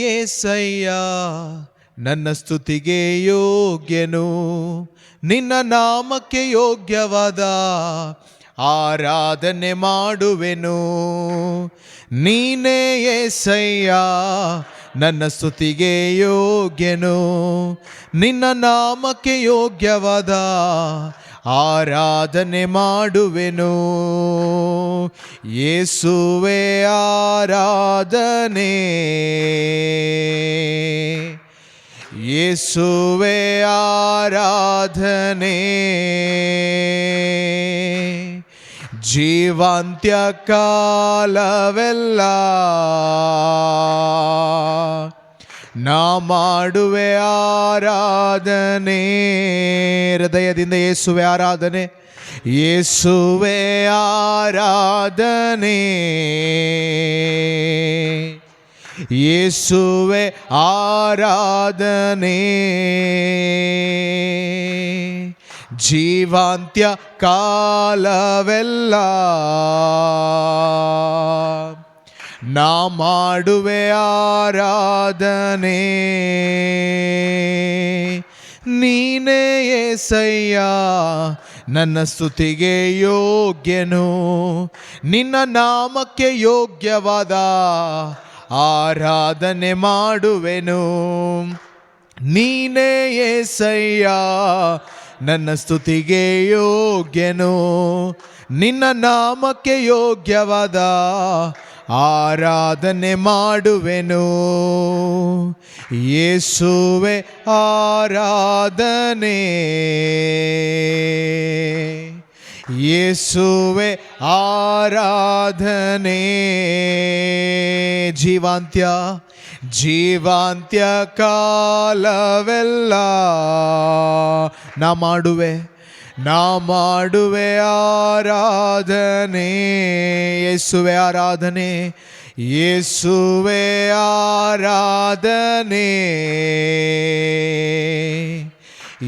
ಏಸಯ್ಯ, ನನ್ನ ಸ್ತುತಿಗೆ ಯೋಗ್ಯನು, ನಿನ್ನ ನಾಮಕ್ಕೆ ಯೋಗ್ಯವಾದ ಆರಾಧನೆ ಮಾಡುವೆನು. ನೀನೇ ಏಸಯ್ಯ, ನನ್ನ ಸ್ತುತಿಗೆ ಯೋಗ್ಯನು, ನಿನ್ನ ನಾಮಕ್ಕೆ ಯೋಗ್ಯವಾದ ಆರಾಧನೆ ಮಾಡುವೆನು. ಯೇಸುವೆ ಆರಾಧನೆ. ಯೇಸುವೆ ಆರಾಧನೆ. ಜೀವಾಂತ್ಯ ಕಾಲವೆಲ್ಲ ನಾ ಮಾಡುವೆ ಆರಾಧನೆ. ಹೃದಯದಿಂದ ಯೇಸುವೆ ಆರಾಧನೆ. ಯೇಸುವೆ ಆರಾಧನೆ. ಯೇಸುವೆ ಆರಾಧನೆ. ಜೀವಾಂತ್ಯ ಕಾಲವೆಲ್ಲ ನಾ ಮಾಡುವೆ ಆರಾಧನೆ. ನೀನೇ ಏಸಯ್ಯ, ನನ್ನ ಸ್ತುತಿಗೆ ಯೋಗ್ಯನು. ನಿನ್ನ ನಾಮಕ್ಕೆ ಯೋಗ್ಯವಾದ ಆರಾಧನೆ ಮಾಡುವೆನು. ನೀನೇ ಏಸಯ್ಯ, ನನ್ನ ಸ್ತುತಿಗೆ ಯೋಗ್ಯನು. ನಿನ್ನ ನಾಮಕ್ಕೆ ಯೋಗ್ಯವಾದ ಆರಾಧನೆ ಮಾಡುವೆನು. ಯೇಸುವೆ ಆರಾಧನೆ. ಯೇಸುವೆ ಆರಾಧನೆ. ಜೀವಾಂತ್ಯ ಜೀವಾಂತ್ಯ ಕಾಲವೆಲ್ಲ ನಾ ಮಾಡುವೆ. ನಾ ಮಾಡುವೆ ಆರಾಧನೆ ಯೇಸುವೆ ಆರಾಧನೆ ಯೇಸುವೆ ಆರಾಧನೆ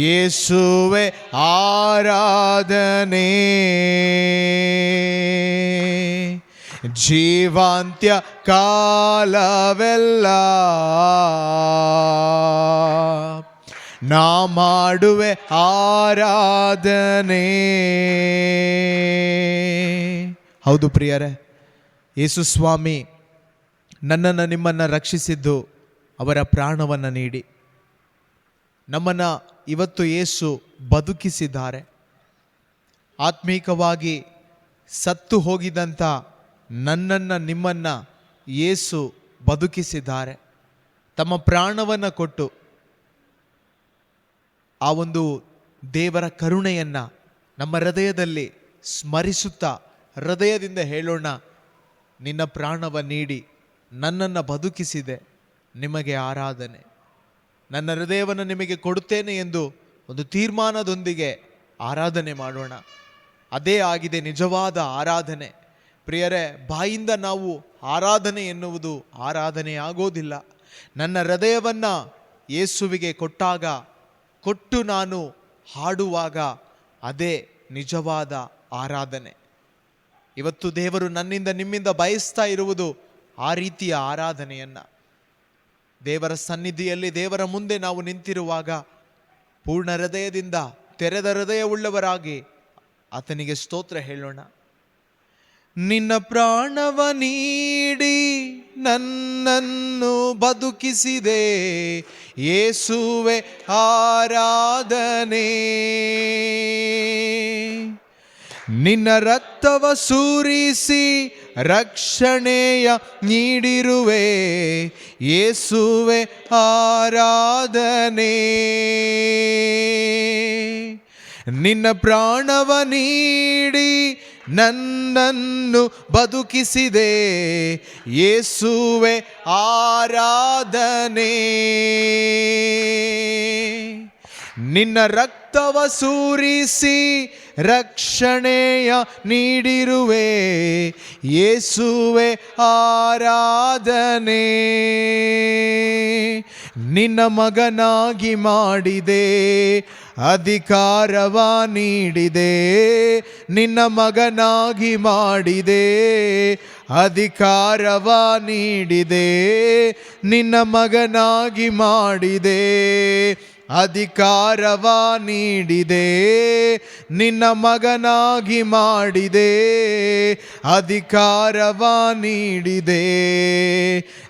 ಯೇಸುವೆ ಆರಾಧನೆ ಜೀವಾಂತ್ಯ ಕಾಲವೆಲ್ಲ ನಾ ಮಾಡುವೆ ಆರಾಧನೆ. ಹೌದು ಪ್ರಿಯರೇ, ಯೇಸು ಸ್ವಾಮಿ ನನ್ನನ್ನು ನಿಮ್ಮನ್ನು ರಕ್ಷಿಸಿದ್ದು ಅವರ ಪ್ರಾಣವನ್ನು ನೀಡಿ. ನಮ್ಮನ್ನು ಇವತ್ತು ಯೇಸು ಬದುಕಿಸಿದ್ದಾರೆ. ಆತ್ಮೀಕವಾಗಿ ಸತ್ತು ಹೋಗಿದಂಥ ನನ್ನನ್ನು ನಿಮ್ಮನ್ನು ಯೇಸು ಬದುಕಿಸಿದ್ದಾರೆ. ತಮ್ಮ ಪ್ರಾಣವನ್ನು ಕೊಟ್ಟು ಆ ಒಂದು ದೇವರ ಕರುಣೆಯನ್ನು ನಮ್ಮ ಹೃದಯದಲ್ಲಿ ಸ್ಮರಿಸುತ್ತಾ ಹೃದಯದಿಂದ ಹೇಳೋಣ, ನಿನ್ನ ಪ್ರಾಣವ ನೀಡಿ, ನನ್ನನ್ನು ಬದುಕಿಸಿದೆ ನಿಮಗೆ ಆರಾಧನೆ. ನನ್ನ ಹೃದಯವನ್ನು ನಿಮಗೆ ಕೊಡುತ್ತೇನೆ ಎಂದು ಒಂದು ತೀರ್ಮಾನದೊಂದಿಗೆ ಆರಾಧನೆ ಮಾಡೋಣ. ಅದೇ ಆಗಿದೆ ನಿಜವಾದ ಆರಾಧನೆ. ಪ್ರಿಯರೇ, ಬಾಯಿಂದ ನಾವು ಆರಾಧನೆ ಎನ್ನುವುದು ಆರಾಧನೆ ಆಗೋದಿಲ್ಲ ನನ್ನ ಹೃದಯವನ್ನು ಯೇಸುವಿಗೆ ಕೊಟ್ಟಾಗ ಕೊಟ್ಟು ನಾನು ಹಾಡುವಾಗ ಅದೇ ನಿಜವಾದ ಆರಾಧನೆ. ಇವತ್ತು ದೇವರು ನನ್ನಿಂದ ನಿಮ್ಮಿಂದ ಬಯಸ್ತಾ ಇರುವುದು ಆ ರೀತಿಯ ಆರಾಧನೆಯನ್ನು. ದೇವರ ಸನ್ನಿಧಿಯಲ್ಲಿ ದೇವರ ಮುಂದೆ ನಾವು ನಿಂತಿರುವಾಗ ಪೂರ್ಣ ಹೃದಯದಿಂದ ತೆರೆದ ಹೃದಯವುಳ್ಳವರಾಗಿ ಆತನಿಗೆ ಸ್ತೋತ್ರ ಹೇಳೋಣ. ನಿನ್ನ ಪ್ರಾಣವ ನೀಡಿ ನನ್ನನ್ನು ಬದುಕಿಸಿದೆ. ಯೇಸುವೆ ಆರಾಧನೆ. ನಿನ್ನ ರಕ್ತವ ಸೂರಿಸಿ ರಕ್ಷಣೆಯ ನೀಡಿರುವೆ. ಯೇಸುವೆ ಆರಾಧನೆ. ನಿನ್ನ ಪ್ರಾಣವ ನೀಡಿ ನನ್ನನ್ನು ಬದುಕಿಸಿದೆ. ಯೇಸುವೆ ಆರಾಧನೆ. ನಿನ್ನ ರಕ್ತವ ಸೂರಿಸಿ ರಕ್ಷಣೆಯ ನೀಡಿರುವೆ. ಯೇಸುವೆ ಆರಾಧನೆ. ನಿನ್ನ ಮಗನಾಗಿ ಮಾಡಿದೆ. ಅಧಿಕಾರವ ನೀಡಿದೆ ನಿನ್ನ ಮಗನಾಗಿ ಮಾಡಿದೆ. ಅಧಿಕಾರವ ನೀಡಿದೆ ನಿನ್ನ ಮಗನಾಗಿ ಮಾಡಿದೆ. ಅಧಿಕಾರವ ನೀಡಿದೆ, ನಿನ್ನ ಮಗನಾಗಿ ಮಾಡಿದೆ. ಅಧಿಕಾರವ ನೀಡಿದೆ,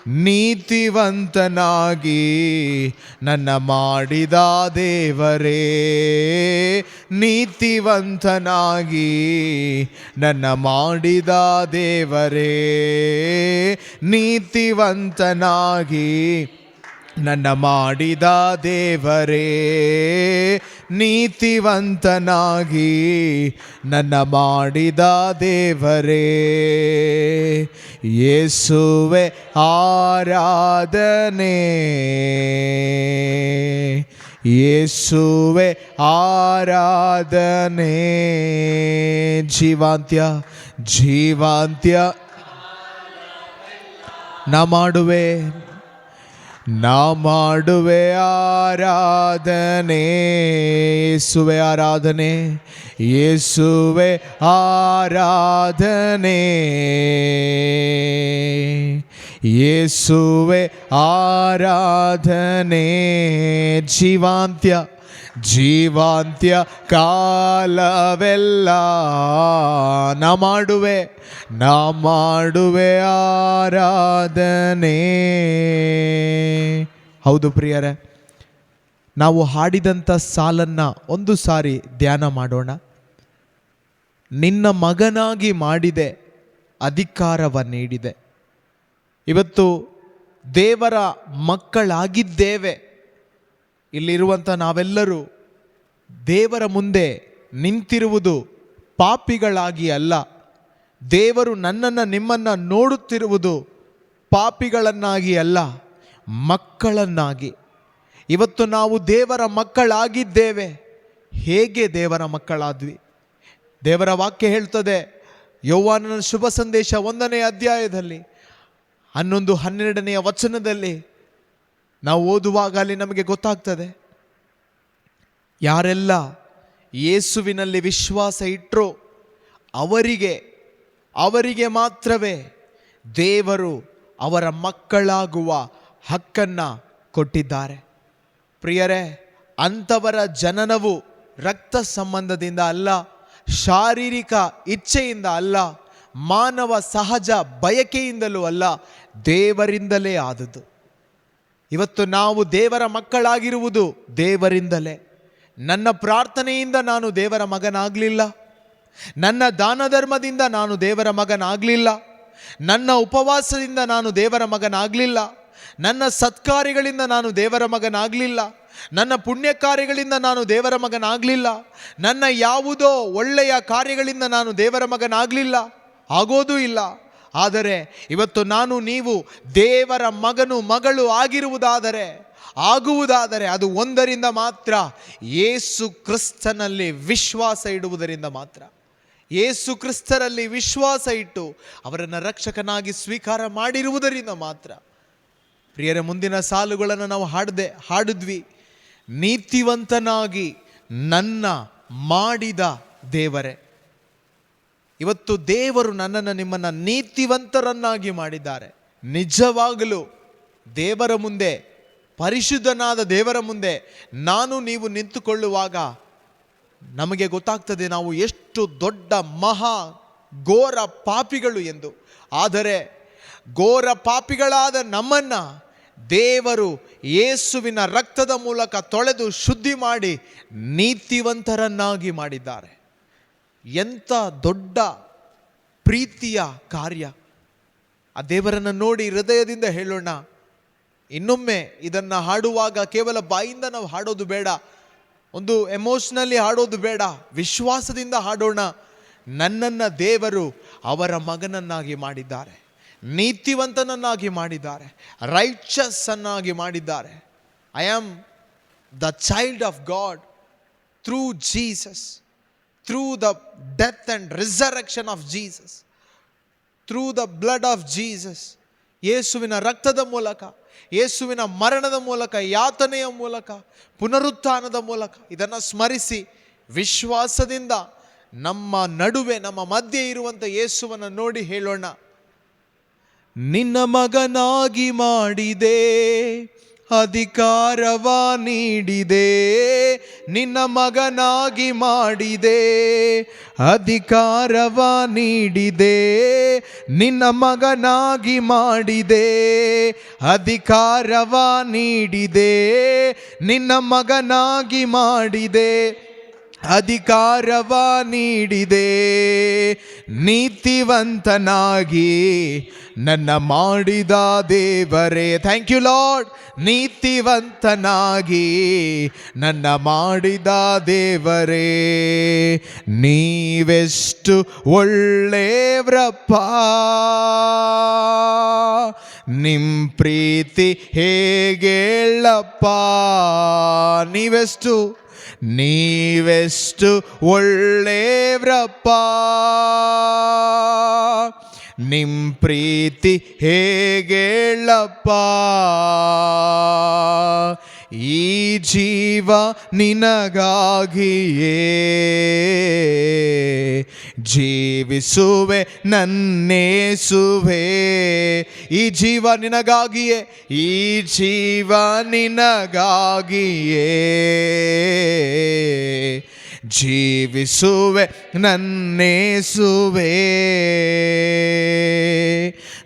ನೀತಿವಂತನಾಗಿ ನನ್ನ ಮಾಡಿದ ದೇವರೇ. ನೀತಿವಂತನಾಗಿ ನನ್ನ ಮಾಡಿದ ದೇವರೇ. ನೀತಿವಂತನಾಗಿ ನನ್ನ ಮಾಡಿದ ದೇವರೇ, ನೀತಿವಂತನಾಗಿ ನನ್ನ ಮಾಡಿದ ದೇವರೇ. ಯೇಸುವೆ ಆರಾಧನೆ ಯೇಸುವೆ ಆರಾಧನೆ. ಜೀವಾಂತ್ಯ ಜೀವಾಂತ್ಯ. ನಾ ಮಾಡುವೆ. ನಾ ಮಾಡುವೆ ಆರಾಧನೆ ಯೇಸುವೆ ಆರಾಧನೆ ಯೇಸುವೆ ಆರಾಧನೆ ಯೇಸುವೆ ಆರಾಧನೆ ಜೀವಾಂತ್ಯ ಕಾಲವೆಲ್ಲ ನಾ ಮಾಡುವೆ ನಾ ಮಾಡುವೆ ಆರಾಧನೆ. ಹೌದು ಪ್ರಿಯರೇ, ನಾವು ಹಾಡಿದಂಥ ಸಾಲನ್ನು ಒಂದು ಸಾರಿ ಧ್ಯಾನ ಮಾಡೋಣ. ನಿನ್ನ ಮಗನಾಗಿ ಮಾಡಿದೆ, ಅಧಿಕಾರವ ನೀಡಿದೆ. ಇವತ್ತು ದೇವರ ಮಕ್ಕಳಾಗಿದ್ದೇವೆ. ಇಲ್ಲಿರುವಂಥ ನಾವೆಲ್ಲರೂ ದೇವರ ಮುಂದೆ ನಿಂತಿರುವುದು ಪಾಪಿಗಳಾಗಿ ಅಲ್ಲ. ದೇವರು ನನ್ನನ್ನು ನಿಮ್ಮನ್ನು ನೋಡುತ್ತಿರುವುದು ಪಾಪಿಗಳನ್ನಾಗಿ ಅಲ್ಲ, ಮಕ್ಕಳನ್ನಾಗಿ. ಇವತ್ತು ನಾವು ದೇವರ ಮಕ್ಕಳಾಗಿದ್ದೇವೆ. ಹೇಗೆ ದೇವರ ಮಕ್ಕಳಾದ್ವಿ? ದೇವರ ವಾಕ್ಯ ಹೇಳ್ತದೆ ಯೌವಾನನ ಶುಭ ಸಂದೇಶ ಒಂದನೇ ಅಧ್ಯಾಯದಲ್ಲಿ, ಹನ್ನೊಂದು ಹನ್ನೆರಡನೆಯ ವಚನದಲ್ಲಿ ನಾವು ಓದುವಾಗ ಅಲ್ಲಿ ನಮಗೆ ಗೊತ್ತಾಗ್ತದೆ. ಯಾರೆಲ್ಲ ಯೇಸುವಿನಲ್ಲಿ ವಿಶ್ವಾಸ ಇಟ್ಟರೋ ಅವರಿಗೆ ಅವರಿಗೆ ಮಾತ್ರವೇ ದೇವರು ಅವರ ಮಕ್ಕಳಾಗುವ ಹಕ್ಕನ್ನು ಕೊಟ್ಟಿದ್ದಾರೆ. ಪ್ರಿಯರೇ, ಅಂಥವರ ಜನನವು ರಕ್ತ ಸಂಬಂಧದಿಂದ ಅಲ್ಲ, ಶಾರೀರಿಕ ಇಚ್ಛೆಯಿಂದ ಅಲ್ಲ, ಮಾನವ ಸಹಜ ಬಯಕೆಯಿಂದಲೂ ಅಲ್ಲ, ದೇವರಿಂದಲೇ ಆದದ್ದು. ಇವತ್ತು ನಾವು ದೇವರ ಮಕ್ಕಳಾಗಿರುವುದು ದೇವರಿಂದಲೇ. ನನ್ನ ಪ್ರಾರ್ಥನೆಯಿಂದ ನಾನು ದೇವರ ಮಗನಾಗಲಿಲ್ಲ. ನನ್ನ ದಾನ ಧರ್ಮದಿಂದ ನಾನು ದೇವರ ಮಗನಾಗಲಿಲ್ಲ. ನನ್ನ ಉಪವಾಸದಿಂದ ನಾನು ದೇವರ ಮಗನಾಗಲಿಲ್ಲ. ನನ್ನ ಸತ್ಕಾರ್ಯಗಳಿಂದ ನಾನು ದೇವರ ಮಗನಾಗಲಿಲ್ಲ. ನನ್ನ ಪುಣ್ಯ ಕಾರ್ಯಗಳಿಂದ ನಾನು ದೇವರ ಮಗನಾಗಲಿಲ್ಲ. ನನ್ನ ಯಾವುದೋ ಒಳ್ಳೆಯ ಕಾರ್ಯಗಳಿಂದ ನಾನು ದೇವರ ಮಗನಾಗಲಿಲ್ಲ. ಆಗೋದೂ ಇಲ್ಲ. ಆದರೆ ಇವತ್ತು ನಾನು ನೀವು ದೇವರ ಮಗನು, ಮಗಳು ಆಗಿರುವುದಾದರೆ, ಆಗುವುದಾದರೆ ಅದು ಒಂದರಿಂದ ಮಾತ್ರ ಯೇಸು ಕ್ರಿಸ್ತನಲ್ಲಿ ವಿಶ್ವಾಸ ಇಡುವುದರಿಂದ ಮಾತ್ರ. ಯೇಸು ಕ್ರಿಸ್ತರಲ್ಲಿ ವಿಶ್ವಾಸ ಇಟ್ಟು ಅವರನ್ನು ರಕ್ಷಕನಾಗಿ ಸ್ವೀಕಾರ ಮಾಡಿರುವುದರಿಂದ ಮಾತ್ರ. ಪ್ರಿಯರ, ಮುಂದಿನ ಸಾಲುಗಳನ್ನು ನಾವು ಹಾಡದೆ, ಹಾಡಿದ್ವಿ. ನೀತಿವಂತನಾಗಿ ನನ್ನ ಮಾಡಿದ ದೇವರೇ. ಇವತ್ತು ದೇವರು ನನ್ನನ್ನು ನಿಮ್ಮನ್ನು ನೀತಿವಂತರನ್ನಾಗಿ ಮಾಡಿದ್ದಾರೆ. ನಿಜವಾಗಲೂ ದೇವರ ಮುಂದೆ, ಪರಿಶುದ್ಧನಾದ ದೇವರ ಮುಂದೆ ನಾನು ನೀವು ನಿಂತುಕೊಳ್ಳುವಾಗ ನಮಗೆ ಗೊತ್ತಾಗ್ತದೆ ನಾವು ಎಷ್ಟು ದೊಡ್ಡ ಮಹಾ ಘೋರ ಪಾಪಿಗಳು ಎಂದು. ಆದರೆ ಘೋರ ಪಾಪಿಗಳಾದ ನಮ್ಮನ್ನು ದೇವರು ಯೇಸುವಿನ ರಕ್ತದ ಮೂಲಕ ತೊಳೆದು ಶುದ್ಧಿ ಮಾಡಿ ನೀತಿವಂತರನ್ನಾಗಿ ಮಾಡಿದ್ದಾರೆ. ಎಂಥ ದೊಡ್ಡ ಪ್ರೀತಿಯ ಕಾರ್ಯ. ಆ ದೇವರನ್ನು ನೋಡಿ ಹೃದಯದಿಂದ ಹೇಳೋಣ. ಇನ್ನೊಮ್ಮೆ ಇದನ್ನು ಹಾಡುವಾಗ ಕೇವಲ ಬಾಯಿಂದ ನಾವು ಹಾಡೋದು ಬೇಡ. ಒಂದು ಎಮೋಷ್ನಲ್ಲಿ ಹಾಡೋದು ಬೇಡ. ವಿಶ್ವಾಸದಿಂದ ಹಾಡೋಣ. ನನ್ನನ್ನು ದೇವರು ಅವರ ಮಗನನ್ನಾಗಿ ಮಾಡಿದ್ದಾರೆ. ನೀತಿವಂತನನ್ನಾಗಿ ಮಾಡಿದ್ದಾರೆ. ರೈಚಸ್ ಅನ್ನಾಗಿ ಮಾಡಿದ್ದಾರೆ. I am the child of God through Jesus through the death and resurrection of Jesus through the blood of Jesus ಯೇಸುವಿನ ರಕ್ತದ ಮೂಲಕ, ಯೇಸುವಿನ ಮರಣದ ಮೂಲಕ, ಯಾತನೆಯ ಮೂಲಕ, ಪುನರುತ್ಥಾನದ ಮೂಲಕ ಇದನ್ನು ಸ್ಮರಿಸಿ ವಿಶ್ವಾಸದಿಂದ ನಮ್ಮ ನಡುವೆ, ನಮ್ಮ ಮಧ್ಯೆ ಇರುವಂಥ ಯೇಸುವನ್ನು ನೋಡಿ ಹೇಳೋಣ. ನಿನ್ನ ಮಗನಾಗಿ ಮಾಡಿದೆ. ಅಧಿಕಾರವ ನೀಡಿದೆ, ನಿನ್ನ ಮಗನಾಗಿ ಮಾಡಿದೆ. ಅಧಿಕಾರವ ನೀಡಿದೆ, ನಿನ್ನ ಮಗನಾಗಿ ಮಾಡಿದೆ. ಅಧಿಕಾರವ ನೀಡಿದೆ, ನಿನ್ನ ಮಗನಾಗಿ ಮಾಡಿದೆ. ಅಧಿಕಾರವ ನೀಡಿದೆ. ನೀತಿವಂತನಾಗಿ ನನ್ನ ಮಾಡಿದ ದೇವರೇ. ಥ್ಯಾಂಕ್ ಯು ಲಾರ್ಡ್ ನೀತಿವಂತನಾಗಿ ನನ್ನ ಮಾಡಿದ ದೇವರೇ. ನೀವೆಷ್ಟು ಒಳ್ಳೆಯವ್ರಪ್ಪ ನಿಮ್ ಪ್ರೀತಿ ಹೇಗೇಳಪ್ಪ ನೀವೆಷ್ಟು ನೀವೆಷ್ಟು ಒಳ್ಳೆಯವ್ರಪ್ಪ ನಿಮ್ ಪ್ರೀತಿ ಹೇಗೇಳಪ್ಪ ಈ ಜೀವ ನಿನಗಾಗಿಯೇ? ಜೀವಿಸುವೆ ನನ್ನೇಸುವೆ. ಈ ಜೀವ ನಿನಗಾಗಿಯೇ ಈ ಜೀವ ನಿನಗಾಗಿಯೇ. ಜೀವಿಸುವೆ ನನ್ನೇಸುವೆ.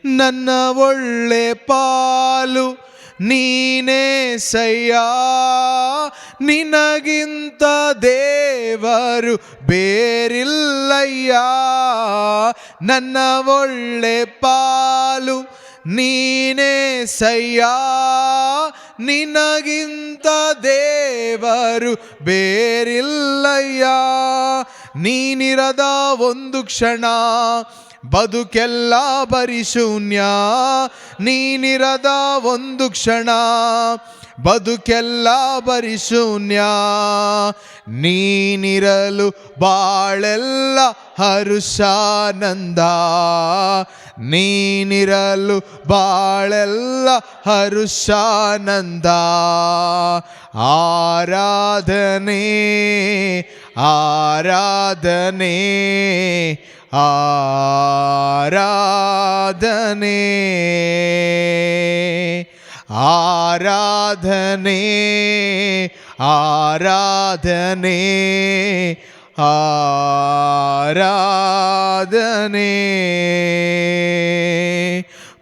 ನನ್ನ ಒಳ್ಳೆ ಪಾಲು ನೀನೇ ಸಯ್ಯ, ನಿನಗಿಂತ ದೇವರು ಬೇರಿಲ್ಲಯ್ಯ. ನನ್ನ ಒಳ್ಳೆ ಪಾಲು ನೀನೇ ಸಯ್ಯ, ನಿನಗಿಂತ ದೇವರು ಬೇರಿಲ್ಲಯ್ಯ. ನೀನಿರದ ಒಂದು ಕ್ಷಣ ಬದುಕೆಲ್ಲ ಬರಿ ಶೂನ್ಯ ನೀನಿರದ ಒಂದು ಕ್ಷಣ. ಬದುಕೆಲ್ಲ ಬರಿ ಶೂನ್ಯ ನೀನಿರಲು ಬಾಳೆಲ್ಲ ಹರುಷಾನಂದ. ನೀನಿರಲು ಬಾಳೆಲ್ಲ ಹರುಷಾನಂದ. ಆರಾಧನೆ ಆರಾಧನೆ. ಆರಾಧನೆ. ಆರಾಧನೆ ಆರಾಧನೆ ಆರಾಧನೆ.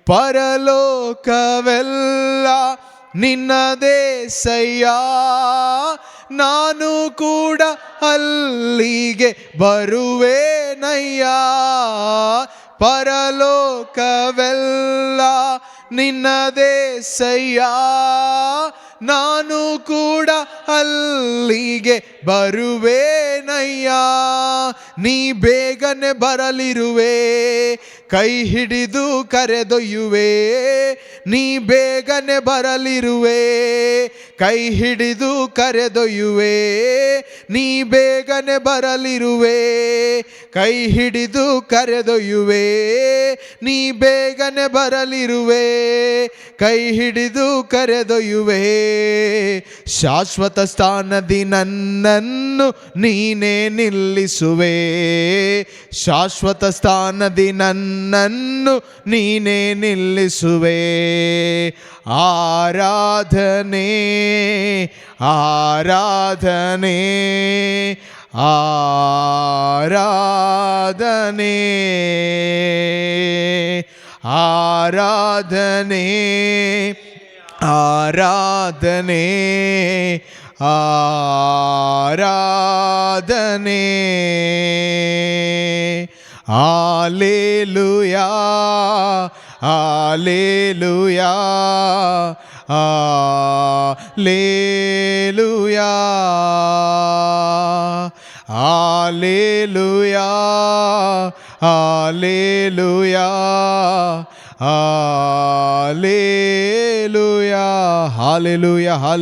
ಪರಲೋಕವೆಲ್ಲ ನಿನ್ನದೇ ಸಯ್ಯ. ನಾನು ಕೂಡ ಅಲ್ಲಿಗೆ ಬರುವೇನಯ್ಯ. ಪರಲೋಕವೆಲ್ಲ ನಿನ್ನದೇ ಸಯ್ಯ. ನಾನು ಕೂಡ ಅಲ್ಲಿಗೆ ಬರುವೇನಯ್ಯ. ನೀ ಬೇಗನೆ ಬರಲಿರುವೆ. ಕೈ ಹಿಡಿದು ಕರೆದೊಯ್ಯುವೆ, ನೀ ಬೇಗನೆ ಬರಲಿರುವೆ. ಕೈ ಹಿಡಿದು ಕರೆದೊಯ್ಯುವೆ, ನೀ ಬೇಗನೆ ಬರಲಿರುವೆ. ಕೈ ಹಿಡಿದು ಕರೆದೊಯ್ಯುವೆ, ನೀ ಬೇಗನೆ ಬರಲಿರುವೆ. ಕೈ ಹಿಡಿದು ಕರೆದೊಯ್ಯುವೆ, ಶಾಶ್ವತ ಸ್ಥಾನದಿ ನನ್ನನ್ನು ನೀನೇ ನಿಲ್ಲಿಸುವೆ. ಶಾಶ್ವತ ಸ್ಥಾನದಿ ನನ್ನನ್ನು ನೀನೇ ನಿಲ್ಲಿಸುವೆ. ಆರಾಧನೆ ಆರಾಧನೆ ಆರಾಧನೆ ಆರಾಧನೆ ಆರಾಧನೆ. ആരാധനേ ആലേലുയാ ആലേലുയാ ആലേലുയാ ആലേലുയാ ആലേലുയാ ആലേലുയാ ഹാലേലുയാ ഹാലേ